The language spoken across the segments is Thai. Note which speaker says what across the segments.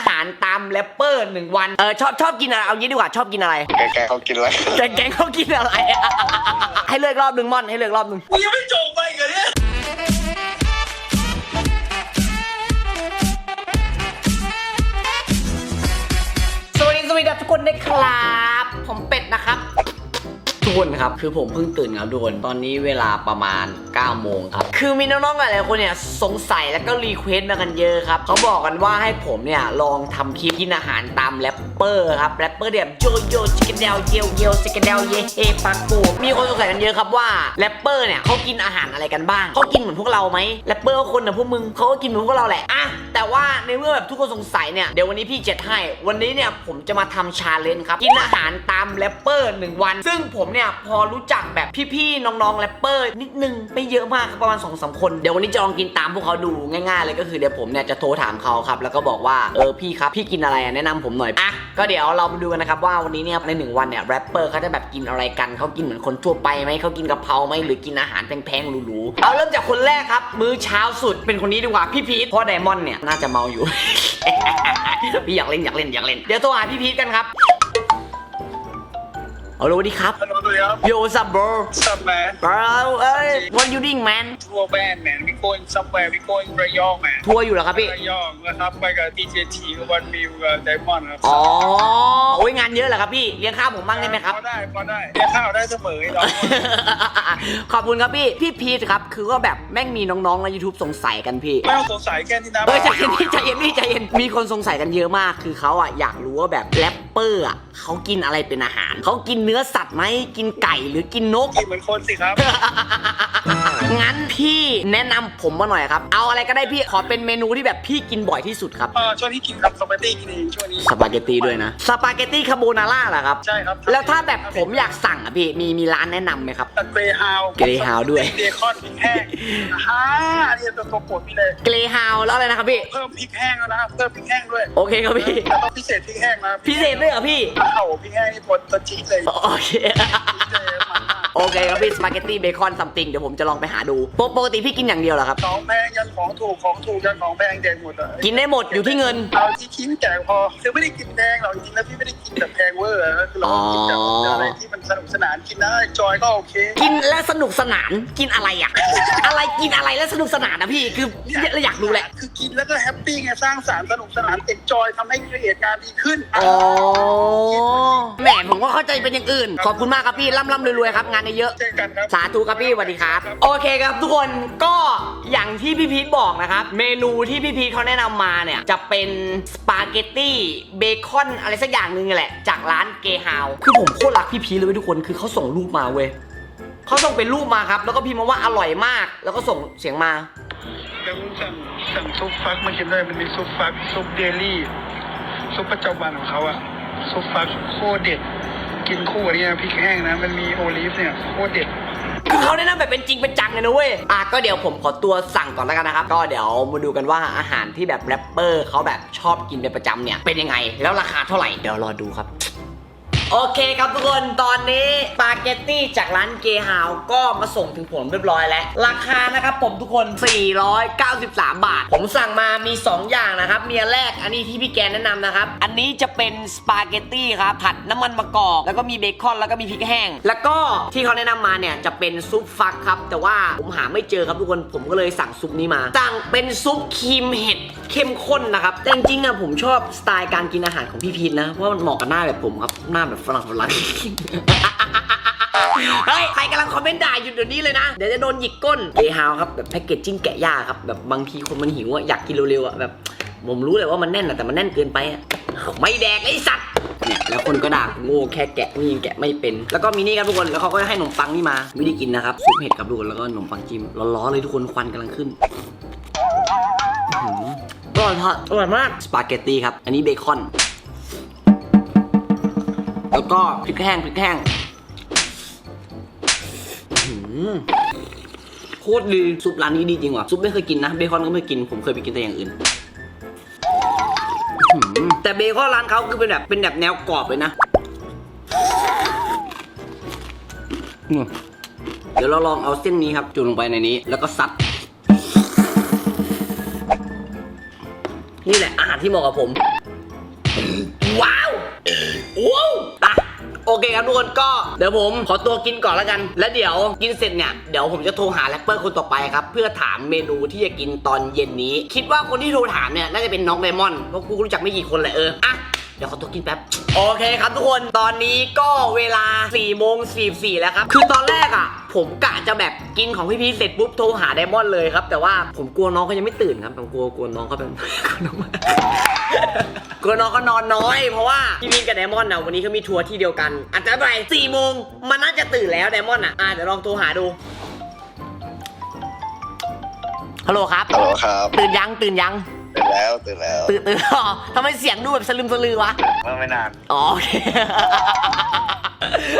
Speaker 1: อาหารตามแรปเปอร์หนึ่งวัน เออชอบชอบกินอะไร เอางี้ดีกว่าชอบกินอะไร
Speaker 2: แกๆเขากินอะไร
Speaker 1: แกงแกงเขากินอะไร ให้เลือกรอบหนึ่งม่อนให้เลือกรอบหนึ่ง
Speaker 3: มึงยังไม่จบไปกันเนี่ย
Speaker 1: สวัสดีสวัสดีครับทุกคนนะครับ ผมเป็ดนะครับ ทุกคนครับ คือผมเพิ่งตื่นครับทุกคน ตอนนี้เวลาประมาณ 9 โมงครับ คือมีน้องๆหลายๆคนเนี่ยสงสัยแล้วก็รีเควสต์มากันเยอะครับ เขาบอกกันว่าให้ผมเนี่ยลองทำคลิปกินอาหารตามแรปเปอร์ครับ แรปเปอร์แบบโยโย่ชิคเกเดลเยลเยลชิคเกเดลเยเฮปักโกมีคนสงสัยกันเยอะครับว่าแรปเปอร์เนี่ยเขากินอาหารอะไรกันบ้าง เขากินเหมือนพวกเราไหมแรปเปอร์ก็คนนะพวกมึงเขาก็กินเหมือนพวกเราแหละอะแต่ว่าในเมื่อแบบทุกคนสงสัยเนี่ยเดี๋ยววันนี้พี่เจ็ดให้ วันนี้เนี่ยผมจะมาทำชาเลนจ์ครับ กินอาหารตามแรปเปอร์หนึ่งวัน ซึ่งผมเนี่ยพอรู้จักแบบพี่ๆน้องๆแรปเปอร์นิดนึงไม่เยอะมากครับประมาณ2อสคนเดี๋ยววันนี้จะลองกินตามพวกเขาดูง่ายๆเลยก็คือเดี๋ยวผมเนี่ยจะโทรถามเขาครับแล้วก็บอกว่าเออพี่ครับพี่กินอะไรแนะนำผมหน่อยอะก็เดี๋ยวเรามาดูกันนะครับว่าวันนี้เนี่ยในหนึ่งวันเนี่ยแรปเปอร์เขาจะแบบกินอะไรกันเขากินเหมือนคนทั่วไปไหมเขากินกะเพราไหมหรือกินอาหารแพงๆหรูๆเอาเริ่มจากคนแรกครับ มื้อเช้าสุดเป็นคนนี้ดีกว่าพี่พีทเพราะไดมอนด์เนี่ยน่าจะเมาอยู่พี่อยากเล่นอยากเล่นอยากเล่นเดี๋ยวโทรหาพี่พีทกันครับ ฮัลโหลสวัสดีครับ
Speaker 3: ฮัลโหลตัวครับ
Speaker 1: Yo what's up bro
Speaker 3: Sup man
Speaker 1: bro เอ้ย what you doing man
Speaker 3: Tour band man we going somewhere we going ระยอง man
Speaker 1: ทัวร์อยู่เหรอครับพี่
Speaker 3: ระยองนะครับไปกับ DJT วันมิวกับไดมอนด์ครับ
Speaker 1: อ๋อโอ้ยงานเยอะเหรอครับพี่เลี้ยงข้าวผมบ้างได้ไหมครับ
Speaker 3: พอได้พอได้เลี้ยงข้าวได้เสมอไอ้น้อง
Speaker 1: ขอบคุณครับพี่ พี่พีทครับ คือว่าแบบแม่งมีน้องๆใน YouTube สงสัยกันพี่
Speaker 3: ไม่ต้องสงสัยแค่นี้นะ
Speaker 1: เออใจเย็นพี่ใจเย็นพี่ใจเย็น มีคนสงสัยกันเยอะมาก คือเขาอะอยากรู้ว่าแบบแรปเปอร์อะ เขากินอะไรเป็นอาหาร เขากินเนื้อสัตว์ไหมกินไก่หรือกินนก
Speaker 3: กินเหมือนคนสิครับ
Speaker 1: งั้นพี่แนะนำผมมาหน่อยครับ เอาอะไรก็ได้พี่ขอเป็นเมนูที่แบบพี่กินบ่อยที่สุดครับ
Speaker 3: เออช่วงที่กินครับสปาเกตตี้กินเองช่วงนี้
Speaker 1: สปาเกตตี้ด้วยนะสปาเกตตี้คาโบนาร่าเหรอครับ
Speaker 3: ใช่ครับ
Speaker 1: แล้วถ้าแบบผมอยากสั่งอะพี่มีมีร้านแนะนำไหมครับ
Speaker 3: เกรฮาว
Speaker 1: Greyhound ด้วย
Speaker 3: เบคอนพริกแห้งฮ่าอันนี้ตัวตัวโปรดพี่เลย
Speaker 1: เกรฮาวแล้วอะไรนะครับพี่
Speaker 3: เพิ่มพริกแห้งแล้วนะเพิ่มพริกแห้งด้วย
Speaker 1: โอเคครับพี่
Speaker 3: แต่ต้องพิเศษพริกแห้งนะ
Speaker 1: พิเศษด้วยเหรอพี่
Speaker 3: เข่าพริกแห้งนี่ตัวตัวจี๊ดเลย
Speaker 1: โอเค โอเคครับพี่สปาเกตตี้เบคอนซัมติงเดี๋ยวผมจะลองไปหาดูปกปกติพี่กินอย่างเดียวเหรอครับ
Speaker 3: ของแพงยันของถูกของถูกยันของแพงแดงหมดอะ
Speaker 1: กินได้หมดอยู่ที่เงิน
Speaker 3: เอาที่คิดแจกพอคือไม่ได้กินแพงหรอกจริงๆแล้วพี่ไม่ได้กินแบบแพงเวอร์อะคือเรากินแบบ
Speaker 1: อ๋ออ
Speaker 3: อะไรที่มันสนุกสนานกินได้จอยก็โอเค
Speaker 1: กินและสนุกสนานกินอะไรอะ อะไรกินอะไรและสนุกสนานนะพี่คืออยากรู้แหละ
Speaker 3: คือกินแล้วก็แฮปปี้ไงสร้างสรรค์สนุกสนานเอ็นจอยทำให้ครีเอทงานดีขึ้น
Speaker 1: อ๋อแหมผมก็เข้าใจเป็นอย่างอื่น ขอบคุณมากครับพี่ร่ำร่ำรวยๆครับงานเยอะ
Speaker 3: เจอกันครับ
Speaker 1: สาธุครับพี่สวัสดีครับ โอเคครับทุกคนก็อย่างที่พี่พีทบอกนะครับ เมนูที่พี่พีทเขาแนะนำมาเนี่ย จะเป็นสปาเกตตี้เบคอนอะไรสักอย่างหนึงแหละ จากร้านเกฮาว คือผมโคตรรักพี่พีทเลยเว้ยทุกคนคือเขาส่งรูปมาเว้ยเขาส่งเป็นรูปมาครับ แล้วก็พิมพ์มาว่าอร่อยมาก แล้วก็ส่งเสียงมา
Speaker 3: แล้วสั่งสั่งซุปฟักมากินด้วยมันมีซุปฟักซุปเดลี่ซุปประจำวันของเขาอะซุปฟักโคตรเด็ด กินคู่กับเนี่ยพริกแห้งนะ มันมีโอลิฟเนี่ยโคตรเด็ด
Speaker 1: คือเขาแนะนำแบบเป็นจริงเป็นจังเลยนะเว้ย อะก็เดี๋ยวผมขอตัวสั่งก่อนแล้วกันนะครับ ก็เดี๋ยวมาดูกันว่าอาหารที่แบบแรปเปอร์เขาแบบชอบกินเป็นประจำเนี่ยเป็นยังไง แล้วราคาเท่าไหร่ เดี๋ยวรอดูครับ โอเคครับทุกคนตอนนี้สปาเกตตี้จากร้านเกฮาวก็มาส่งถึงผมเรียบร้อยแล้ว ราคานะครับผมทุกคน 493 บาท ผมสั่งมามี 2 อย่างนะครับเมีอันแรกอันนี้ที่พี่แกนแนะนำนะครับ อันนี้จะเป็นสปาเกตตี้ครับผัดน้ำมันมะกอกแล้วก็มีเบคอนแล้วก็มีพริกแห้ง แล้วก็ที่เขาแนะนำมาเนี่ยจะเป็นซุปฟักครับ แต่ว่าผมหาไม่เจอครับทุกคนผมก็เลยสั่งซุปนี้มาสั่งเป็นซุปครีมเห็ดเข้มข้นนะครับแต่จริงๆอะผมชอบสไตล์การกินอาหารของพี่พีทนะเพราะมันเหมาะกับหน้าแบบผมครับหน้าแบบฝรั่งฝรั่งเฮ้ย ใครกำลังคอมเมนต์ด่าอยู่เดี๋ยวนี้เลยนะ เดี๋ยวจะโดนหยิกก้นเกฮาวครับ แบบแพ็กเกจจิ้งแกะยากครับ แบบบางทีคนมันหิวอะอยากกินเร็วๆอะแบบ ผมรู้เลยว่ามันแน่นอะแต่มันแน่นเกินไปอะไม่แดกไอ้สัตว์เนี่ยแล้วคนก็ด่าโง่แค่แกะนี่แกะไม่เป็น แล้วก็มีนี่ครับทุกคนแล้วเขาก็ให้ขนมปังนี่มา ไม่ได้กินนะครับซุปเห็ดครับทุกคนแล้วก็ขนมปังจิ้มร้อนๆเลยทุกคนควันกำลังขึ้นอร่อยมากอร่อยมากสปาเกตตี้ครับอันนี้เบคอน แล้วก็พริกแห้งพริกแห้งโคตรดีซุปร้านนี้ดีจริงว่ะซุปไม่เคยกินนะเบคอนก็ไม่กิน ผมเคยไปกินแต่อย่างอื่นแต่เบคอนร้านเขาคือเป็นแบบเป็นแบบแนวกรอบเลยนะเดี๋ยวเราลองเอาเส้นนี้ครับ จุ่มลงไปในนี้ แล้วก็ซัด นี่แหละอาหารที่เหมาะกับผม ว้าวว้าวอะ โอเคครับทุกคนก็เดี๋ยวผมขอตัวกินก่อนแล้วกัน แล้วเดี๋ยวกินเสร็จเนี่ยเดี๋ยวผมจะโทรหาแรปเปอร์คนต่อไปครับเพื่อถามเมนูที่จะกินตอนเย็นนี้ คิดว่าคนที่โทรถามเนี่ยน่าจะเป็นน้องไดมอนด์เพราะกูรู้จักไม่กี่คนแหละเอออะ ดี๋ยวขอตัวกินแป๊บ โอเคครับทุกคน ตอนนี้ก็เวลา4โมง44แล้วครับ คือตอนแรกอะ ผมกะจะแบบกินของพี่พีชเสร็จปุ๊บโทรหาไดมอนด์เลยครับ แต่ว่าผมกลัวน้องเขายังไม่ตื่นครับ ผมกลัวกลัวน้องเขาเป็นกลัวน้องกลัวน้องเขานอนน้อย เพราะว่าพี่พีชกับไดมอนด์นะวันนี้เขามีทัวร์ที่เดียวกัน อาจจะไปสี่โมงมันน่าจะตื่นแล้วไดมอนด์อะอะเดี๋ยวลองโทรหาดู ฮัลโหลครับ
Speaker 2: ฮัลโหลครับ
Speaker 1: ตื่นยังตื่นยัง
Speaker 2: ตื่นแล้วตื่นแล้ว
Speaker 1: ตื่นตื่นอ๋อทำไมเสียงดูแบบสลึมสลือวะ
Speaker 2: เมื่อไม่นาน
Speaker 1: อ๋อโอเค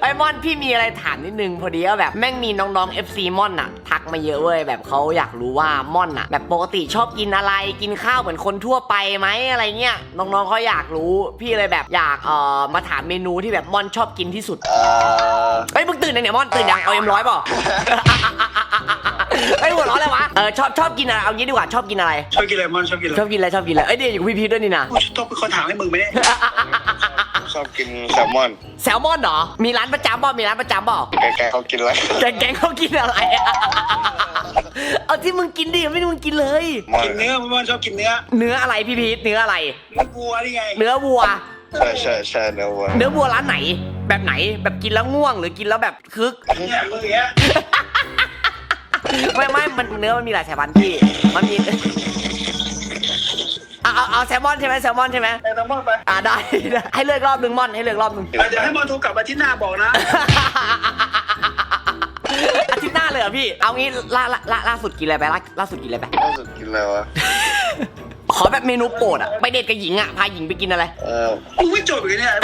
Speaker 1: ไอ้มอนพี่มีอะไรถามนิดนึงพอดีว่าแบบแม่งมีน้องๆ FC มอนอะทักมาเยอะเว้ยแบบเขาอยากรู้ว่ามอนอะแบบปกติชอบกินอะไรกินข้าวเหมือนคนทั่วไปไหมอะไรเงี้ยน้องๆเขาอยากรู้พี่เลยแบบอยากเอ่อมาถามเมนูที่แบบมอนชอบกินที่สุด
Speaker 2: เอ่อ
Speaker 1: เฮ้ยมึงตื่นยังเนี่ยมอนตื่นยังเอาเอ็มร้อยเปล่า เฮ้ยหัวเร้อนเลยวะ เออชอบชอบกินอะไร เอางี้ดีกว่าชอบกินอะไร
Speaker 3: ชอบกินอะไรมอนชอบกินอะไร
Speaker 1: ชอบกินอะไรชอบกินอะไร เอ้ยเดี๋ยวอยู่กับพี่พีทด้วยนี่นะ
Speaker 3: กูต้องเป็นคนถามให้มึงไหมเนี่ย
Speaker 2: ชอบกินแซลมอน
Speaker 1: แซลมอนเหรอ มีร้านประจำบ่มีร้านประจำบ่
Speaker 2: แกๆเขากินอะไร
Speaker 1: แกงแกงเขากินอะไรเอาที่มึงกินดิไม่ได้มึงกินเลย
Speaker 2: มอน
Speaker 3: กินเนื้อมอนชอบกินเนื้อ
Speaker 1: เนื้ออะไรพี่พีทเนื้ออะไร
Speaker 3: เนื้อวัวนี่ไง
Speaker 1: เนื้อวัว
Speaker 2: ใช่ใช่ใช่เนื้อวัว
Speaker 1: เนื้อวัวร้านไหน แบบไหนแบบกินแล้วง่วงหรือกินแล้วแบบคึก
Speaker 3: เนี่ยมืออย่างเงี้ย
Speaker 1: ไม่ไม่มันเนื้อมันมีหลายสายพันธุ์พี่ มันมีเอาเอาเอาแซลมอนใช่ไหมแซลมอนใช่ไหม
Speaker 3: แต่ต้องมอนไป
Speaker 1: อ่าได้ได้ให้เลือกรอบหนึ่งมอนให้เลือกรอบหนึ่ง
Speaker 3: เดี๋ยวให้มอนโทรกลับมาที่หน้าบอกนะ
Speaker 1: อาทิตย์หน้าเลยเหรอพี่ เอางี้ล่าล่าล่าล่าสุดกินอะไรไปล่าล่าสุดกินอะไรไป
Speaker 2: ล่าสุดกินอะไรวะ
Speaker 1: ขอแบบเมนูโปรดอะไปเดทกับหญิงอะพาหญิงไปกินอะไร
Speaker 2: เออ
Speaker 3: มึงไม่จบอีกเนี่ย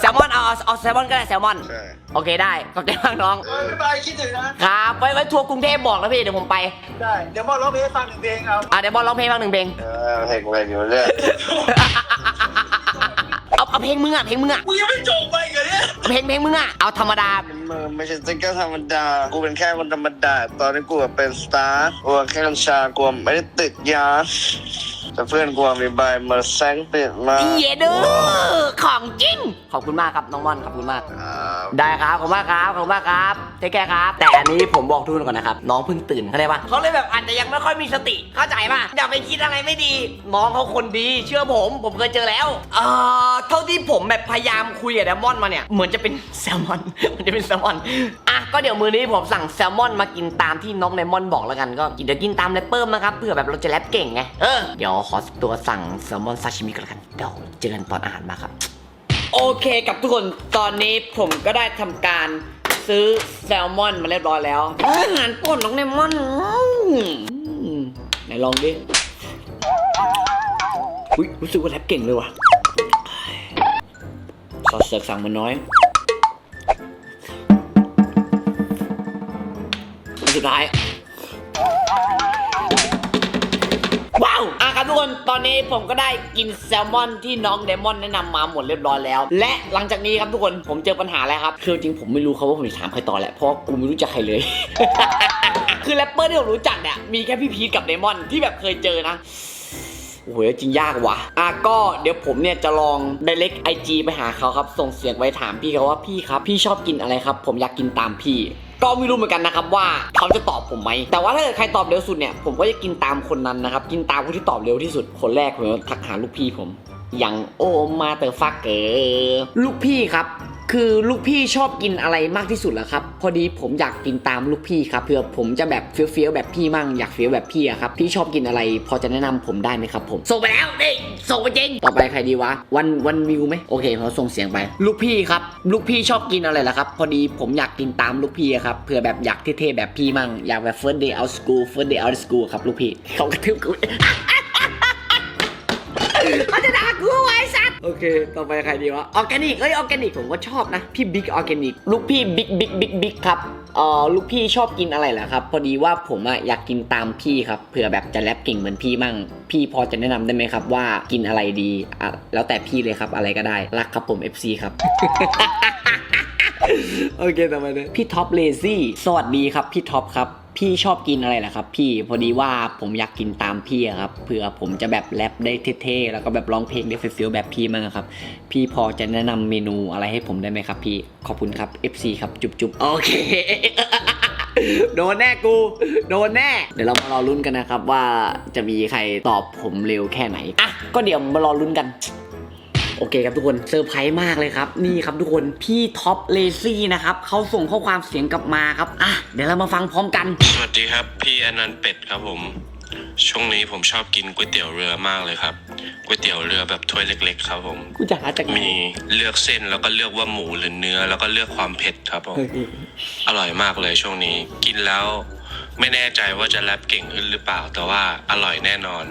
Speaker 1: แซลมอนเอาเอาเอาแซลมอนก็ได้แซลมอน
Speaker 2: ใช่
Speaker 1: โอเคได้ขอบใจมากน้อง
Speaker 3: เออบ๊ายบายคิดถึงนะ ครับ
Speaker 1: ไว้ไว้ทัวร์กรุงเทพบอกแล้วพี่เดี๋ยวผมไป
Speaker 3: ได้ เดี๋ยวมอนร้องเพลงให้ฟังหนึ่งเพลงเอา
Speaker 1: อะเดี๋ยวบอลร้องเพลงบ้างหนึ่งเพลง
Speaker 2: เออเพลงอะไรอยู่เนี่ย
Speaker 1: เอาเอาเพลงมึงอะเพลงมึงอะ
Speaker 3: มึงยังไม่จบไปอีกเหรอเนี่ย
Speaker 1: เพลงเพลงมึงอะเอาธรรมดา
Speaker 2: มันไม่ใช่ซิงเกิลธรรมดา กูเป็นแค่คนธรรมดา ตอนนี้กูเป็นสตาร์กูแค่กัญชากูไม่ได้ติดยา แต่เพื่อนกูมีใบมาแซงติดมา
Speaker 1: เยเด้อของจริง ขอบคุณมากครับน้องม่อนขอบคุณมาก
Speaker 2: อ่า
Speaker 1: ได้ครับขอบคุณมากครับขอบคุณมากครับเทคแคร์ครับ แต่อันนี้ผมบอกทุกคนก่อนนะครับ น้องเพิ่งตื่นเข้าใจปะเขาเลยแบบอาจจะยังไม่ค่อยมีสติเข้าใจปะอย่าไปคิดอะไรไม่ดี น้องเขาคนดีเชื่อผม ผมเคยเจอแล้วเอ่อเท่าที่ผมแบบพยายามคุยกับแดมอนมาเนี่ยเหมือนจะเป็นแซลมอน มันจะเป็นแซลมอนอ่ะก็เดี๋ยวมือนี้ผมสั่งแซลมอนมากินตามที่น้องไดมอนบอกแล้วกันก็กินเดี๋ยวกินตามแรปเปิลนะครับเพื่อแบบเราจะแรปเก่งไงเออเดี๋ยวขอตัวสั่งแซลมอนซาชิมิก่อนละกันเดี๋ยวเจอกันตอนอาหารมาครับ โอเคกับทุกคนตอนนี้ผมก็ได้ทำการซื้อแซลมอนมาเรียบร้อยแล้วอาหารโปรดน้องไดมอนอืมไหนลองดิอุ้ยรู้สึกว่าแรปเก่งเลยว่ะซอสเสือกสั่งมาน้อย สุดท้าย ว้าวอะครับทุกคน ตอนนี้ผมก็ได้กินแซลมอนที่น้องเดมอนแนะนำมาหมดเรียบร้อยแล้ว และหลังจากนี้ครับทุกคน ผมเจอปัญหาแล้วครับ คือจริงผมไม่รู้ครับว่าผมจะถามใครต่อแหละ เพราะกูไม่รู้จักใครเลย คือแรปเปอร์ที่ผมรู้จักเนี่ย มีแค่พี่พีทกับเดมอนที่แบบเคยเจอนะ โอ้โหจริงยากว่ะ อะก็เดี๋ยวผมเนี่ยจะลอง direct IG ไปหาเขาครับ ส่งเสียงไปถามพี่เขาว่าพี่ครับ พี่ชอบกินอะไรครับ ผมอยากกินตามพี่ ก็ไม่รู้เหมือนกันนะครับว่าเขาจะตอบผมไหม แต่ว่าถ้าเกิดใครตอบเร็วสุดเนี่ย ผมก็จะกินตามคนนั้นนะครับ กินตามคนที่ตอบเร็วที่สุด คนแรกผมจะทักหาลูกพี่ผม อย่างโอมาเตอร์ฟักเกอร์ลูกพี่ครับ คือลูกพี่ชอบกินอะไรมากที่สุดเหรอครับ พอดีผมอยากกินตามลูกพี่ครับเผื่อผมจะแบบเฟี้ยวๆแบบพี่มั่งอยากเฟี้ยวแบบพี่อะครับพี่ชอบกินอะไร พอจะแนะนำผมได้ไหมครับผมส่งไปแล้วนี่ส่งไปจริงต่อไปใครดีวะวันวันวิวไหมโอเคเขาส่งเสียงไป ลูกพี่ครับลูกพี่ชอบกินอะไรล่ะครับ พอดีผมอยากกินตามลูกพี่อะครับเผื่อแบบอยากเท่ๆแบบพี่มั่งอยากแบบ first day out school first day out school ครับลูกพี่เขากระทืบกูเขาจะด่ากูไว้สัตว์ โอเค ต่อไปใครดีวะ ออร์แกนิก เอ้ย ออร์แกนิก ผมก็ชอบนะ พี่บิ๊กออร์แกนิก ลูกพี่บิ๊กบิ๊กบิ๊กบิ๊กครับเอ่อลูกพี่ชอบกินอะไรเหรอครับ พอดีว่าผมอะอยากกินตามพี่ครับ เผื่อแบบจะแรปเก่งเหมือนพี่มั่ง พี่พอจะแนะนำได้ไหมครับว่ากินอะไรดีอะแล้วแต่พี่เลยครับ อะไรก็ได้ รักครับผม FC ครับ โอเคต่อไปเลยพี่ท็อปเลซี่ สวัสดีครับพี่ท็อปครับ พี่ชอบกินอะไรล่ะครับ พี่พอดีว่าผมอยากกินตามพี่อะครับเผื่อผมจะแบบแรปได้เท่ๆแล้วก็แบบร้องเพลงได้ฟี้ยวๆแบบพี่มั้งอะครับ พี่พอจะแนะนำเมนูอะไรให้ผมได้ไหมครับ พี่ขอบคุณครับ FC ครับจุ๊บๆโอเค โดนแน่กู โดนแน่ เดี๋ยวเรามารอลุ้นกันนะครับว่าจะมีใครตอบผมเร็วแค่ไหนอะก็เดี๋ยวมารอลุ้นกัน โอเคครับทุกคนเซอร์ไพรส์มากเลยครับนี่ครับทุกคนพี่ท็อปเลซี่นะครับเขาส่งข้อความเสียงกลับมาครับอะเดี๋ยวเรามาฟังพร้อมกัน
Speaker 4: สวัสดีครับ พี่อนันต์เป็ดครับผม ช่วงนี้ผมชอบกินก๋วยเตี๋ยวเรือมากเลยครับก๋วยเตี๋ยวเรือแบบถ้วยเล็ก ๆ ครับผม
Speaker 1: กูจะหาจากไหน
Speaker 4: มีเลือกเส้นแล้วก็เลือกว่าหมูหรือเนื้อ แล้วก็เลือกความเผ็ดครับผม
Speaker 1: เฮ้ย
Speaker 4: อร่อยมากเลยช่วงนี้ กินแล้ว ไม่แน่ใจว่าจะแรปเก่งขึ้นหรือเปล่า แต่ว่าอร่อยแน่นอน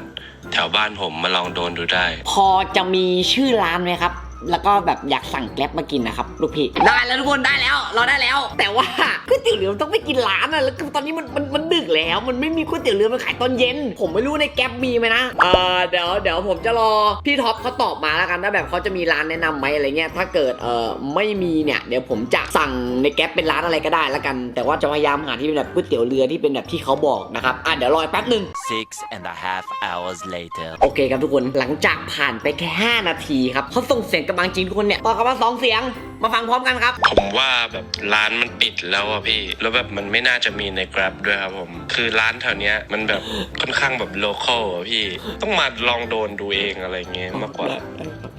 Speaker 4: แถวบ้านผมมาลองโดนดูได้
Speaker 1: พอจะมีชื่อร้านไหมครับ แล้วก็แบบอยากสั่งแกล็บมากินนะครับลูกพี่ ได้แล้วทุกคนได้แล้ว เราได้แล้ว แต่ว่าก๋วยเตี๋ยวเรือมันต้องไปกินร้านอะแล้วคือตอนนี้มันมันมันดึกแล้ว มันไม่มีก๋วยเตี๋ยวเรือมันขายตอนเย็น ผมไม่รู้ในแกล็บมีไหมนะเออเดี๋ยวเดี๋ยวผมจะรอพี่ท็อปเขาตอบมาแล้วกันถ้าแบบเขาจะมีร้านแนะนำไหมอะไรเงี้ยถ้าเกิดเออไม่มีเนี่ยเดี๋ยวผมจะสั่งในแกล็บเป็นร้านอะไรก็ได้แล้วกัน แต่ว่าจะพยายามหาที่เป็นแบบก๋วยเตี๋ยวเรือที่เป็นแบบที่เขาบอกนะครับอะเดี๋ยวรอแป๊บหนึ่ง
Speaker 5: Six and a half hours later.
Speaker 1: โอเคครับทุกคนหลังจากผ่านไปแค่5นาทีครับเขาส่งเสียงกำลังจริงทุกคนเนี่ยต่อกันมาสองเสียงมาฟังพร้อมกันครับ
Speaker 4: ผมว่าแบบร้านมันปิดแล้วอะพี่ แล้วแบบมันไม่น่าจะมีใน Grab ด้วยครับผม คือร้านแถวเนี้ยมันแบบค่อนข้างแบบโลคอลอะพี่ ต้องมาลองโดนดูเองอะไรเงี้ยมากกว่า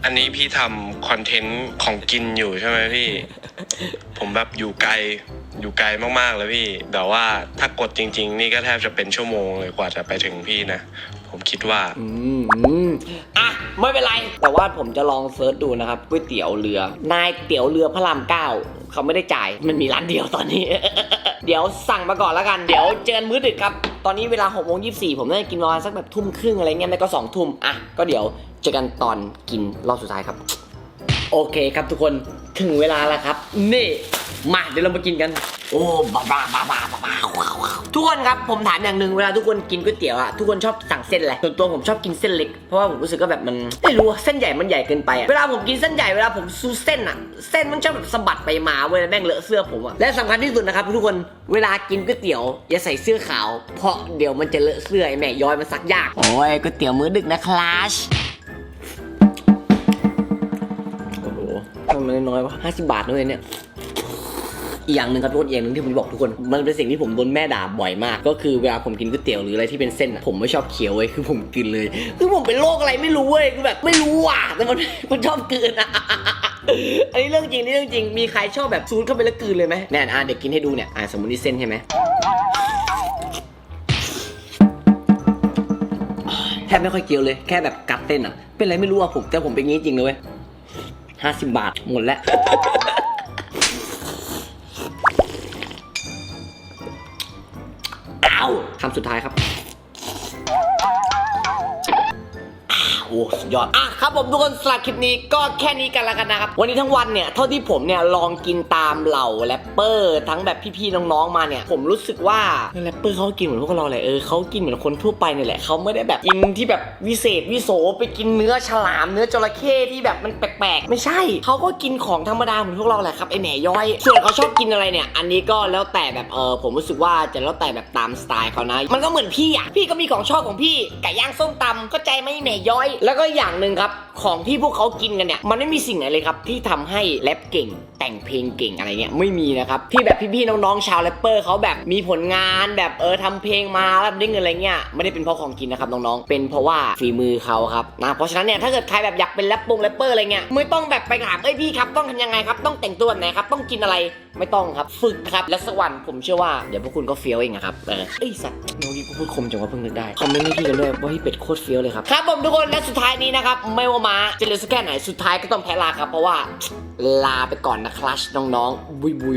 Speaker 4: อันนี้พี่ทำ คอนเทนต์ของกินอยู่ใช่ไหมพี่ ผมแบบอยู่ไกลอยู่ไกลมากๆเลยพี่ แต่ว่าถ้ากดจริง ๆ นี่ก็แทบจะเป็นชั่วโมงเลยกว่าจะไปถึงพี่นะ ผมคิดว่า
Speaker 1: อืมอืมอะไม่เป็นไร แต่ว่าผมจะลองเซิร์ชดูนะครับก๋วยเตี๋ยวเรือ นายเตี๋ยวเรือพระรามเก้าเขาไม่ได้จ่ายมันมีร้านเดียวตอนนี้ เดี๋ยวสั่งมาก่อนแล้วกัน เดี๋ยวเจอกันมื้อดึกครับ ตอนนี้เวลา6กโมงยีผมน่าจะกินประมาณสักแบบทุ่มครึ่งอะไรเงี้ยไม่ก็สองทุ่มอะก็เดี๋ยวเจอกันตอนกินรอบสุดท้ายครับ โอเคครับทุกคนถึงเวลาแล้วครับ นี่มาเดี๋ยวเรามากินกัน โอ้บ้าบ้าบ้าบ้าบ้าบ้าทุกคนครับผมถามอย่างหนึ่งเวลาทุกคนกินก๋วยเตี๋ยวอะทุกคนชอบสั่งเส้นอะไรส่วนตัวผมชอบกินเส้นเล็กเพราะว่าผมรู้สึกว่าแบบมันไม่รู้อะเส้นใหญ่มันใหญ่เกินไปอะเวลาผมกินเส้นใหญ่เวลาผมซูเส้นอะเส้นมันชอบแบบสะบัดไปมาเว้ยแม่งเลอะเสื้อผมอะและสำคัญที่สุดนะครับทุกคนเวลากินก๋วยเตี๋ยวอย่าใส่เสื้อขาว เพราะเดี๋ยวมันจะเลอะเสื้อไอ้แม่ย้อยมันซักยากโอ้ยก๋วยเตี๋ยวมื้อดึกนะคลาส ทำไมน้อยวะห้าสิบบาทด้วยเนี่ยอีกอย่างหนึ่งครับทุกคนอีกอย่างหนึ่งที่ผมบอกทุกคน มันเป็นสิ่งที่ผมโดนแม่ด่าบ่อยมาก ก็คือเวลาผมกินก๋วยเตี๋ยวหรืออะไรที่เป็นเส้นผมไม่ชอบเคี้ยวเว้ยคือผมกินเลย คือผมเป็นโรคอะไรไม่รู้เว้ยคือแบบไม่รู้ว่ะแต่มันมันชอบกลืนอะอันนี้เรื่องจริงนี่เรื่องจริงมีใครชอบแบบซูดเข้าไปแล้วกลืนเลยไหมแน่นอะเด็กกินให้ดูเนี่ยอะสมมตินี่เส้นใช่ไหมแทบไม่ค่อยเคี้ยวเลยแค่แบบกัดเส้นอะ เป็นอะไรไม่รู้อะผมแต่ผมเป็นงี้จริงเลยเว้ย ห้าสิบบาท หมดแล้วเอาคำสุดท้ายครับ โอ้สุดยอด อะครับผมทุกคนสำหรับคลิปนี้ก็แค่นี้กันแล้วกันนะครับ วันนี้ทั้งวันเนี่ยเท่าที่ผมเนี่ยลองกินตามเหล่าแรปเปอร์ทั้งแบบพี่ๆน้องๆมาเนี่ย ผมรู้สึกว่าแรปเปอร์เขากินเหมือนพวกเราแหละเออเขากินเหมือนคนทั่วไปนี่แหละเขาไม่ได้แบบกินที่แบบวิเศษวิโสไปกินเนื้อฉลามเนื้อจระเข้ที่แบบมันแปลกๆ ไม่ใช่เขาก็กินของธรรมดาเหมือนพวกเราแหละครับไอแหนย่อย ส่วนเขาชอบกินอะไรเนี่ย อันนี้ก็แล้วแต่แบบเออผมรู้สึกว่าจะแล้วแต่แบบตามสไตล์เขานะมันก็เหมือนพี่อะพี่ก็มีของชอบของพี่ไก่ย่างส้มตำก็ใจไม่แหนย่อยแล้วก็อย่างหนึ่งครับ ของที่พวกเขากินกันเนี่ย มันไม่มีสิ่งไหนเลยครับ ที่ทำให้แรปเก่ง แต่งเพลงเก่งอะไรเงี้ยไม่มีนะครับ ที่แบบพี่ๆน้องๆชาวแรปเปอร์เขาแบบมีผลงานแบบเออทำเพลงมาแล้วได้เงินอะไรเงี้ยไม่ได้เป็นเพราะของกินนะครับน้องๆเป็นเพราะว่าฝีมือเขาครับนะเพราะฉะนั้นเนี่ยถ้าเกิดใครแบบอยากเป็นแรปปงแรปเปอร์อะไรเงี้ยไม่ต้องแบบไปถามเอ้ยพี่ครับต้องทำยังไงครับต้องแต่งตัวไหนครับต้องกินอะไร ไม่ต้องครับ ฝึกครับ และสักวันผมเชื่อว่า เดี๋ยวพวกคุณก็เฟี้ยวเองอะครับเออเอ้ยสัตว์โน้ตกูพูดคมจังว่าเพิ่งนึกได้ คอมเมนต์ให้พี่กันด้วยว่าพี่เป็ดโคตรเฟี้ยวเลยครับ ครับผมทุกคน และสุดท้ายนี้นะครับ ไม่ว่ามาจะเร็วสักแค่ไหน สุดท้ายก็ต้องแพ้ลาครับ เพราะว่าลาไปก่อนนะครัชน้องๆ บุยบุย